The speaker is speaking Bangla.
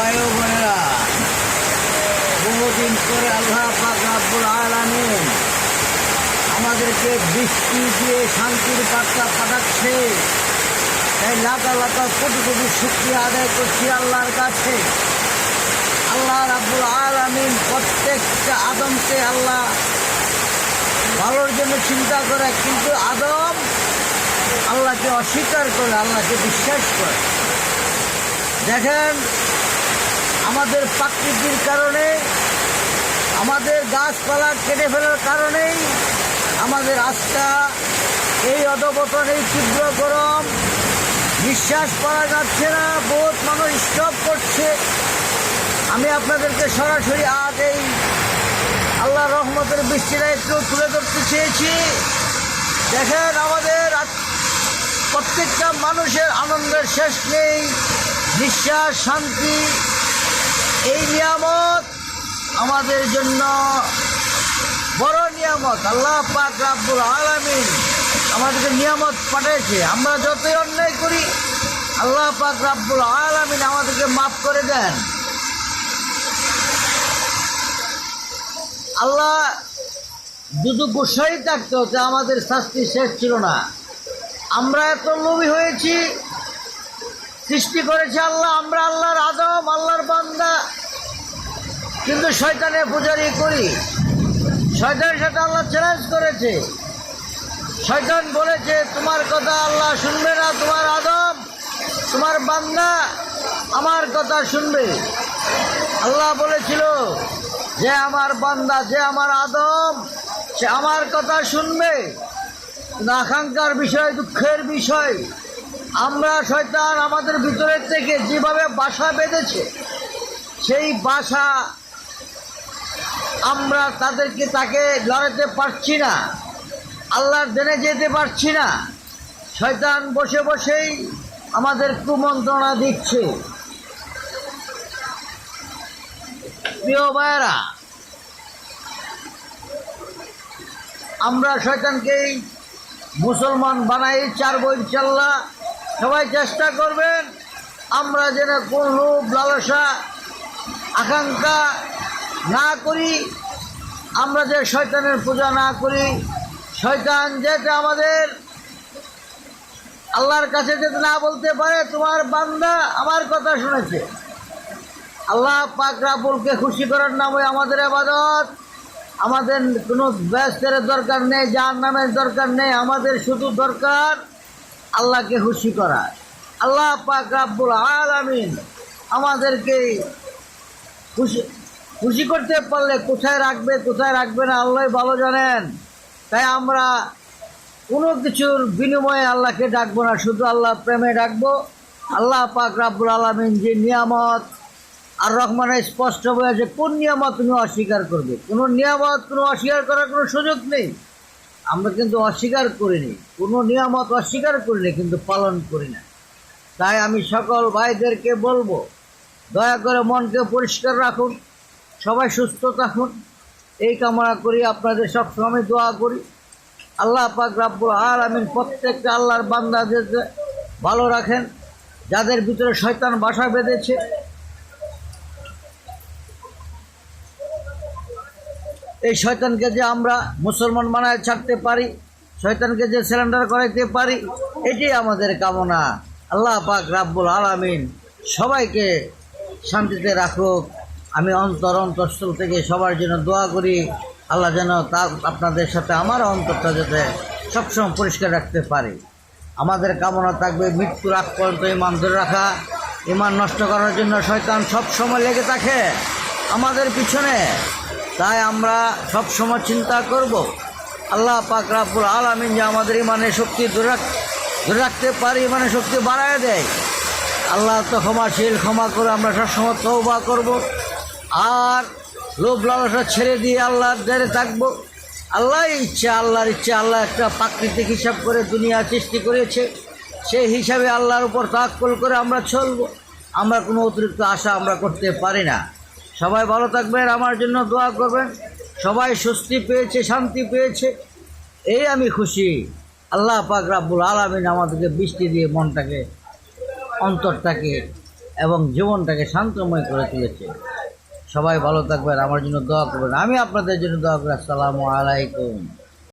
ভাই ও বোনেরা। বহুদিন পরে আল্লাহ পাক রাব্বুল আলামিন আমাদেরকে বৃষ্টি দিয়ে শান্তির বার্তা পাঠাচ্ছে। তাই লাতা লাতা কোটি কোটি শুক্রিয়া আদায় করছি আল্লাহর কাছে। আল্লাহ রাব্বুল আলামিন প্রত্যেকটা আদমকে আল্লাহ ভালোর জন্য চিন্তা করে, কিন্তু আদম আল্লাহকে অস্বীকার করে, আল্লাহকে বিশ্বাস করে। দেখেন আমাদের প্রাকৃতির কারণে, আমাদের গাছপালা কেটে ফেলার কারণেই আমাদের আস্থা এই অধপতন, এই তীব্র গরম বিশ্বাস করা যাচ্ছে না, বহুত মানুষ স্টপ করছে। আমি আপনাদেরকে সরাসরি আজ এই আল্লাহ রহমতের বৃষ্টিটা একটু তুলে ধরতে চেয়েছি। দেখেন আমাদের প্রত্যেকটা মানুষের আনন্দের শেষ নেই, নিঃশ্বাস, শান্তি এই নিয়ামত আমাদের জন্য বড় নিয়ামত। আল্লাহ পাক রাব্বুল আলামিন আমাদেরকে নিয়ামত পাঠিয়েছে আমরা যতই অন্যায় করি, আল্লাহ পাক রাব্বুল আলামিন আমাদেরকে মাফ করে দেন। আল্লাহ দুটো গোসাই থাকতে হতে আমাদের শাস্তি শেষ ছিল না। আমরা এত লোভী হয়েছি, সৃষ্টি করেছে আল্লাহ, আমরা আল্লাহর আদম, আল্লাহর বান্দা। কিন্তু শয়তানের পূজারি করি। শয়তানের সাথে আল্লাহ চ্যালেঞ্জ করেছে। শয়তান বলেছে, তোমার কথা আল্লাহ শুনবে না, তোমার আদম, তোমার বান্দা আমার কথা শুনবে। আল্লাহ বলেছিল, যে আমার বান্দা, যে আমার আদম, সে আমার কথা শুনবে। আকাঙ্ক্ষার বিষয়, দুঃখের বিষয়, আমরা শয়তান আমাদের ভিতরের থেকে যেভাবে বাসা বেঁধেছে, সেই বাসা আমরা তাদেরকে তাকে লড়াতে পারছি না। আল্লাহর দেনে যেতে পারছি না। শয়তান বসে বসেই আমাদের কুমন্ত্রণা দিচ্ছে। প্রিয় ভাইয়েরা, আমরা শয়তানকেই মুসলমান বানাই চারবো ইনশাল্লাহ সবাই চেষ্টা করবেন, আমরা যেন কোন লোভ লালসা, আকাঙ্ক্ষা না করি, আমরা যে শয়তানের পূজা না করি, শয়তান যেটা আমাদের আল্লাহর কাছে যেতে না বলতে পারে, তোমার বান্দা আমার কথা শুনেছে। আল্লাহ পাক রাবুলকে খুশি করার নামে আমাদের আবাদত। আমাদের কোনো ব্যস্তের দরকার নেই যার নামের দরকার নেই, আমাদের শুধু দরকার আল্লাহকে খুশি করা। আল্লাহ পাক রাব্বুল আলামিন আমাদেরকে খুশি খুশি করতে পারলে কোথায় রাখবে কোথায় রাখবে না, আল্লাহ ভালো জানেন। তাই আমরা কোনো কিছুর বিনিময়ে আল্লাহকে ডাকবো না, শুধু আল্লাহ প্রেমে ডাকবো। আল্লাহ পাক রাব্বুল আলামিন যে নিয়ামত আর রহমানে স্পষ্ট বলেছে কোন নিয়ামত তুমি অস্বীকার করবে? কোনো নিয়ামত, কোনো অস্বীকার করার কোনো সুযোগ নেই। আমরা কিন্তু অস্বীকার করিনি। কোনো নিয়ামত অস্বীকার করিনি, কিন্তু পালন করি না। তাই আমি সকল ভাইদেরকে বলব, দয়া করে মনকে পরিষ্কার রাখুন। সবাই সুস্থ থাকুন। এই কামনা করি, আপনাদের সবসময় দোয়া করি। আল্লাহ পাক রাব্বুল আলামিন প্রত্যেকটা আল্লাহর বান্দাদেরকে ভালো রাখেন। যাদের ভিতরে শয়তান বাসা বেঁধেছে। এই শয়তানকে যে আমরা মুসলমান মানায় ছাড়তে পারি, শয়তানকে যে সিলিন্ডার করাইতে পারি, এটাই আমাদের কামনা। আল্লাহ পাক রাব্বুল আলামিন সবাইকে শান্তিতে রাখুক। আমি অন্তর অন্তঃস্থল থেকে সবার জন্য দোয়া করি, আল্লাহ যেন তা আপনাদের সাথে আমার অন্তরটা যাতে সবসময় পরিষ্কার রাখতে পারি। আমাদের কামনা থাকবে মৃত্যুর আগ পর্যন্ত ইমান ধরে রাখা, ইমান নষ্ট করার জন্য শয়তান সব সময় লেগে থাকে আমাদের পিছনে। তাই আমরা সব সময় চিন্তা করব, আল্লাহ পাক রাব্বুল আলামিন যে আমাদের ইমানের শক্তি ধরে ধরে রাখতে পারি, ইমানের শক্তি বাড়ায় দেয়। আল্লাহ তো ক্ষমাশীল, ক্ষমা করে আমরা সবসময় তৌবা করব। আর লোভ লালসা ছেড়ে দিয়ে আল্লাহর দ্বারে থাকব। আল্লাহ ইচ্ছা, আল্লাহর ইচ্ছা, আল্লাহ একটা প্রাকৃতিক হিসাব করে দুনিয়া সৃষ্টি করেছে। সেই হিসাবে আল্লাহর উপর তাক্কল করে আমরা চলবো। আমরা কোনো অতিরিক্ত আশা আমরা করতে পারি না। সবাই ভালো থাকবেন, আমার জন্য দোয়া করবেন। সবাই স্বস্তি পেয়েছে, শান্তি পেয়েছে। এই আমি খুশি। আল্লাহ পাক রাব্বুল আলামিন আমাদেরকে বৃষ্টি দিয়ে মনটাকে, অন্তরটাকে এবং জীবনটাকে শান্তময় করে তুলেছে। সবাই ভালো থাকবেন আমার জন্য দোয়া করবেন। আমি আপনাদের জন্য দোয়া করি। আসসালামু আলাইকুম।